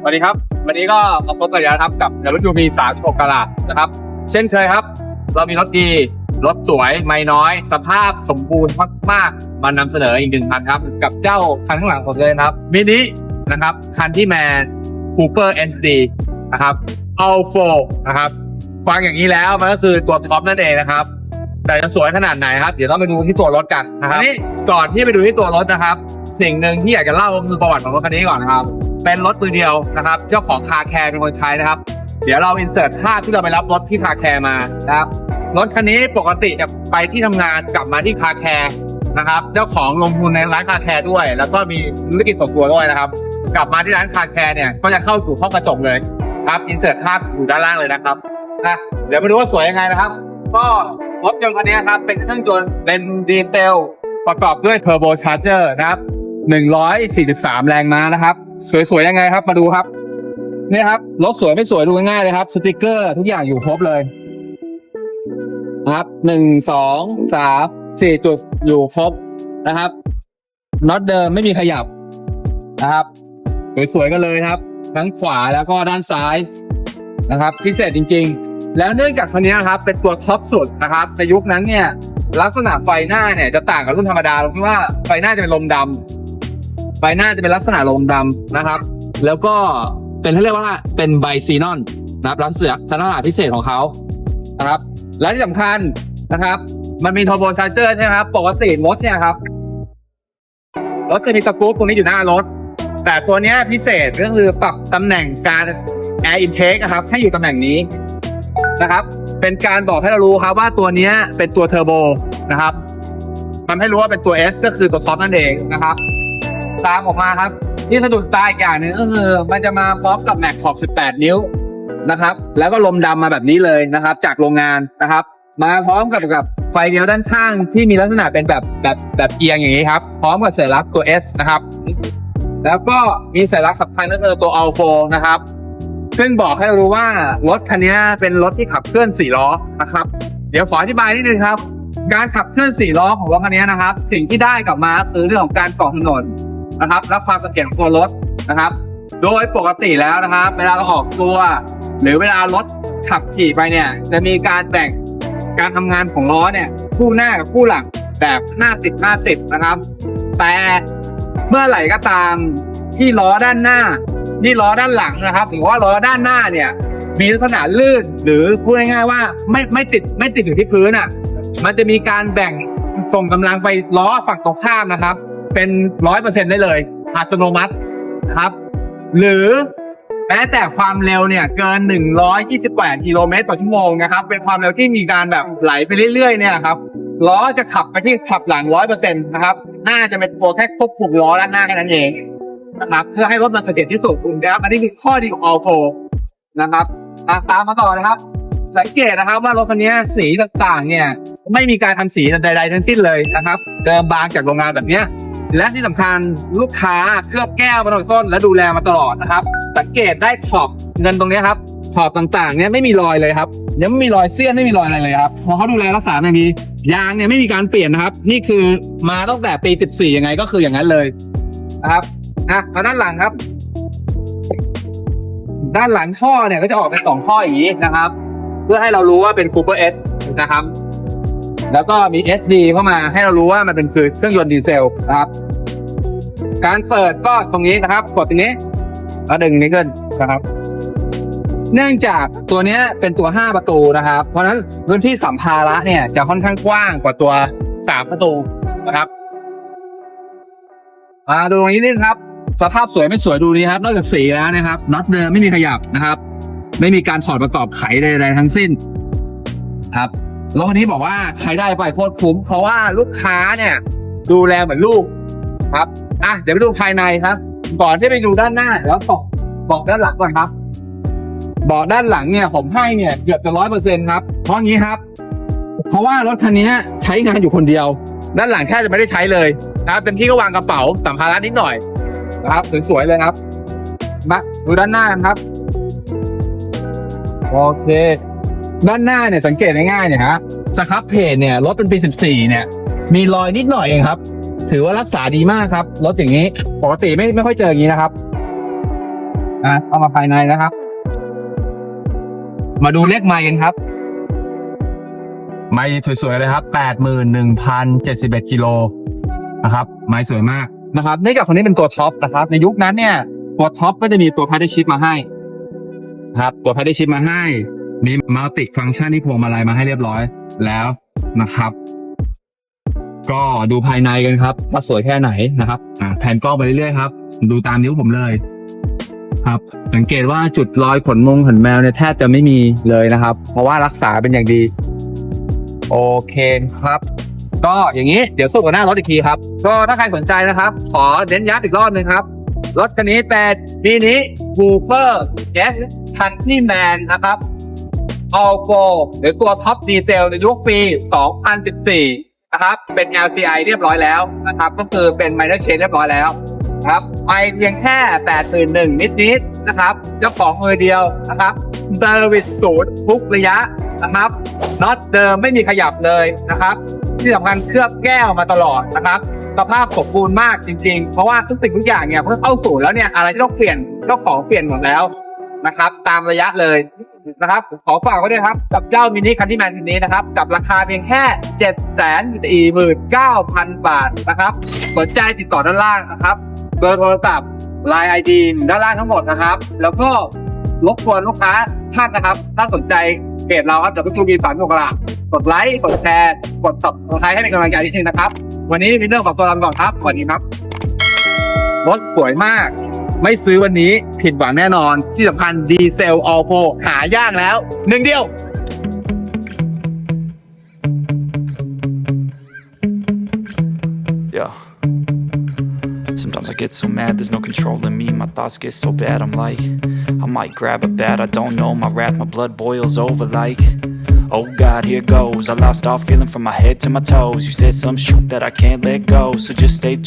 สวัสดีครับ วันนี้ก็มาพบกันอีกแล้วครับกับเดลุมีสามหกกะลานะครับ เช่นเคยครับ เรามีรถดีรถสวยไม่น้อย สภาพสมบูรณ์มากๆมานำเสนออีกหนึ่งคันครับ กับเจ้าคันข้างหลังผมเลยนะครับมินินะครับคันที่แมน Cooper SD นะครับ All 4นะครับฟังอย่างนี้แล้วมันก็คือตัวท็อปนั่นเองนะครับ แต่จะสวยขนาดไหนครับ เดี๋ยวต้องไปดูที่ตัวรถกันนะครับนี่ก่อนที่ไปดูที่ตัวรถนะครับ สิ่งหนึ่งที่อยากจะเล่าคือประวัติของรถคันนี้ก่อนนะครับ เป็นรถมือเดียวนะครับ เจ้าของคาแคร์เป็นคนใช้นะครับ เดี๋ยวเราอินเสิร์ตภาพที่เราไปรับรถที่คาแคร์มานะครับ รถคันนี้ปกติจะไปที่ทำงานกลับมาที่คาแคร์นะครับ เจ้าของลงทุนในร้านคาแคร์ด้วย แล้วก็มีธุรกิจส่วนตัวด้วยนะครับ กลับมาที่ร้านคาแคร์เนี่ยก็จะเข้าสู่ห้องกระจกเลยครับอินเสิร์ตภาพอยู่ด้านล่างเลยนะครับนะเดี๋ยวมาดูว่าสวยยังไงนะครับ ก็รถยนต์คันนี้ครับเป็นเครื่องยนต์เป็นดีเซลประกอบด้วยเทอร์โบชาร์เจอร์นะครับ 143 แรงม้านะครับ สวยๆยังไงครับ มาดูครับนี่ครับรถสวยไม่สวยดูง่ายๆเลยครับ สติกเกอร์ทุกอย่างอยู่ครบเลย ครับหนึ่งสองสามสี่จุดอยู่ครบนะครับน็อตเดิมไม่มีขยับนะครับสวยๆกันเลยครับ ทั้งขวาแล้วก็ด้านซ้ายนะครับ พิเศษจริง ๆ แล้วเนื่องจากคันนี้ครับ เป็นตัวท็อปสุดนะครับในยุคนั้นเนี่ย ลักษณะไฟหน้าเนี่ยจะต่างกับรุ่นธรรมดาตรงที่ว่าไฟหน้าจะเป็นลมดำ ไฟหน้าจะเป็นลักษณะลมดำนะครับ แล้วก็เป็นเขาเรียกว่าเป็นไบซีนอนนะครับลักษณะลักษณะพิเศษของเขานะครับ และที่สำคัญนะครับ มันมี t ท r b o c h a r g e r ใช่ไหมครับ ปกติรถเนี่ยครับรถจะมีสกรูปตรงนี้อยู่หน้ารถ แต่ตัวนี้พิเศษก็คือปรับตำแหน่งการ air intake นะครับ ให้อยู่ตำแหน่งนี้นะครับ เป็นการบอกให้เรารู้ครับว่าตัวนี้เป็นตัวเทอร์โบนะครับทำให้รู้ว่าเป็นตัว S ก็คือตัวท็อปนั่นเองนะครับ ตามออกมาครับ ที่สะดุดตาอีกอย่างหนึ่งก็คือมันจะมาพร้อมกับแม็กขอบ 18 นิ้วนะครับ แล้วก็ลมดำมาแบบนี้เลยนะครับ จากโรงงานนะครับ มาพร้อมกับกับไฟเลี้ยวด้านข้างที่มีลักษณะเป็นแบบแบบแบบเอียงอย่างนี้ครับ พร้อมกับสัญลักษณ์ตัว S นะครับ แล้วก็มีสัญลักษณ์สำคัญก็คือตัว All 4นะครับ ซึ่งบอกให้รู้ว่ารถคันนี้เป็นรถที่ขับเคลื่อน4ล้อนะครับ เดี๋ยวขออธิบายนิดนึงครับ การขับเคลื่อน4ล้อของรถคันนี้นะครับ สิ่งที่ได้กลับมาคือเรื่องของการกาะถนน นะครับ และความเสถียรของตัวรถนะครับ โดยปกติแล้วนะครับ เวลาเราออกตัว หรือเวลารถขับขี่ไปเนี่ย จะมีการแบ่งการทำงานของล้อเนี่ย คู่หน้ากับคู่หลังแบบ 50 50 นะครับ แต่เมื่อไหร่ก็ตามที่ล้อด้านหน้าที่ล้อด้านหลังนะครับหรือว่าล้อด้านหน้าเนี่ย มีลักษณะลื่นหรือพูดง่ายๆว่าไม่ไม่ติดไม่ติดอยู่ที่พื้นอะ มันจะมีการแบ่งส่งกำลังไปล้อฝั่งตรงข้ามนะครับ เป็นร้อยเปอร์เซ็นได้เลย อัตโนมัตินะครับ หรือแม้แต่ความเร็วเนี่ยเกิน 128 กิโลเมตรต่อชั่วโมงนะครับ เป็นความเร็วที่มีการแบบไหลไปเรื่อยๆ เนี่ยครับล้อจะขับไปที่ขับหลังร้อยเปอร์เซ็นต์นะครับ หน่าจะเป็นตัวแค่ควบคุมล้อด้านหน้าแค่นั้นเองนะครับ เพื่อให้รถมันเสถียรที่สุดนะครับ อันนี้คือข้อดีของ All Pro นะครับตามมาต่อนะครับ สังเกตนะครับว่ารถคันนี้สีต่างๆ เนี่ย ไม่มีการทำสีใดๆทั้งสิ้นเลยนะครับ เดิมบางจากโรงงานแบบเนี้ย และที่สำคัญลูกค้าเคลือบแก้วมาตั้งแต่ต้น และดูแลมาตลอดนะครับ สังเกตได้ขอบเงินตรงนี้ครับขอบต่างๆเนี่ยไม่มีรอยเลยครับยังไม่มีรอยเสี้ยนไม่มีรอยอะไรเลยครับเพราะเขาดูแลรักษาอย่างดียางเนี่ยไม่มีการเปลี่ยนนะครับ นี่คือมาตั้งแต่ปี 14 ยังไงก็คืออย่างนั้นเลยนะครับอะมาด้านหลังครับ ด้านหลังท่อเนี่ยก็จะออกเป็นสองท่ออย่างนี้นะครับ เพื่อให้เรารู้ว่าเป็น Cooper S นะครับ แล้วก็มี SD เข้ามาให้เรารู้ว่ามันเป็นคือเครื่องยนต์ดีเซลนะครับ การเปิดก็ตรงนี้นะครับ กดตรงนี้แล้วดึงนี้ขึ้นนะครับ เนื่องจากตัวนี้เป็นตัว 5 ประตูนะครับ เพราะฉะนั้นพื้นที่สัมภาระเนี่ยจะค่อนข้างกว้างกว่าตัว 3 ประตูนะครับมาดูตรงนี้นิดครับ สภาพสวยไม่สวยดูนี้ครับ นอกจากสีแล้วนะครับน็อตเดิมไม่มีขยับนะครับ ไม่มีการถอดประกอบไขใดๆทั้งสิ้นครับ รถคันนี้บอกว่าใครได้ไปโคตรคุ้ม เพราะว่าลูกค้าเนี่ย ดูแลเหมือนลูกครับอะเดี๋ยวไปดูภายในครับ ก่อนที่ไปดูด้านหน้าแล้วบอกบอกด้านหลังก่อนครับบอกด้านหลังเนี่ยผมให้เนี่ยเกือบจะร้อยเปอร์เซ็นครับ เพราะงี้ครับ เพราะว่ารถคันนี้ใช้งานอยู่คนเดียว ด้านหลังแทบจะไม่ได้ใช้เลยนะครับเป็นที่ก็วางกระเป๋าสัมภาระนิดหน่อยนะครับสวยๆเลยครับมาดูด้านหน้ากันครับ โอเค ด้านหน้าเนี่ยสังเกตง่ายๆเนี่ยฮะสครับเพจเนี่ยรถเป็นปี 14 เนี่ย มีรอยนิดหน่อยเองครับ ถือว่ารักษาดีมากครับ รถอย่างนี้ ปกติไม่ไม่ค่อยเจออย่างนี้นะครับอะเข้ามาภายในนะครับ มาดูเลขไมค์กันครับ ไม้สวยๆเลยครับแปดหมื่นหนึ่งพันเจ็ดสิบเอ็ดกิโลนะครับ ไม้สวยมากนะครับเนื่องจากคนนี้เป็นตัวท็อปนะครับ ในยุคนั้นเนี่ยตัวท็อปก็จะมีตัวพาร์ทชิปมาให้นะครับ ตัวพาร์ทชิปมาให้ มีมัลติฟังก์ชันที่พวงมาลัยมาให้เรียบร้อยแล้วนะครับ ก็ดูภายในกันครับ ว่าสวยแค่ไหนนะครับอ่าแผ่นกล้องไปเรื่อยๆครับ ดูตามนิ้วผมเลย ครับ สังเกตว่าจุดรอยขนมงขนแมวเนี่ยแทบจะไม่มีเลยนะครับ เพราะว่ารักษาเป็นอย่างดี โอเคครับ ก็อย่างนี้เดี๋ยวสู้กับหน้ารถอีกทีครับ ก็ถ้าใครสนใจนะครับ ขอเน้นย้ำอีกรอบหนึ่งครับรถคันนี้เป็นมินิบูเปอร์เกสคันที่แมนนะครับ All 4หรือตัวท็อปดีเซลในยุคปี 2014 นะครับ เป็น LCI เรียบร้อยแล้วนะครับ ก็คือเป็น minor change เรียบร้อยแล้วนะครับไปเพียงแค่ 81,000นิดๆนะครับ เจ้าของมือเดียวนะครับเซอร์วิสศูนย์ทุกระยะนะครับน็อตเดิมไม่มีขยับเลยนะครับ ที่สำคัญเคลือบแก้วมาตลอดนะครับสภาพสมบูรณ์มากจริงๆ เพราะว่าทุกสิ่งทุกอย่างเนี่ยเพื่อเข้าศูนย์แล้วเนี่ยอะไรที่ต้องเปลี่ยนเจ้าของเปลี่ยนหมดแล้ว นะครับ ตามระยะเลยนะครับขอฝากไว้ด้วยครับ กับเจ้ามินิคันที่แมนคันนี้นะครับ กับราคาเพียงแค่ 7 4 9 0 0 0 บาทนะครับสนใจติดต่อด้านล่างนะครับ เบอร์โทรศัพท์ไลน์ไอดีด้านล่างทั้งหมดนะครับ แล้วก็รบกวนลูกค้าท่านนะครับ ถ้าสนใจเพจเราครับจะเป็นทูบีสามกลากดไลค์กดแชร์กดสับสไครให้เป็นกำลังใจนิดนึงนะครับ วันนี้มีเรื่องของตัวลำก่อนครับสวัสดีครับรถสวยมาก ไม่ซื้อวันนี้ผิดหวังแน่นอน ที่สำคัญดีเซลออโฟหายากแล้ว หนึ่งเดียว Yeah. Sometimes I get so mad, there's no control in me. My thoughts get so bad, I'm like, I might grab a bat, I don't know. My wrath, my blood boils over like, oh God, here goes. I lost all feeling from my head to my toes. You said some shit that I can't let go, so just stay tuned.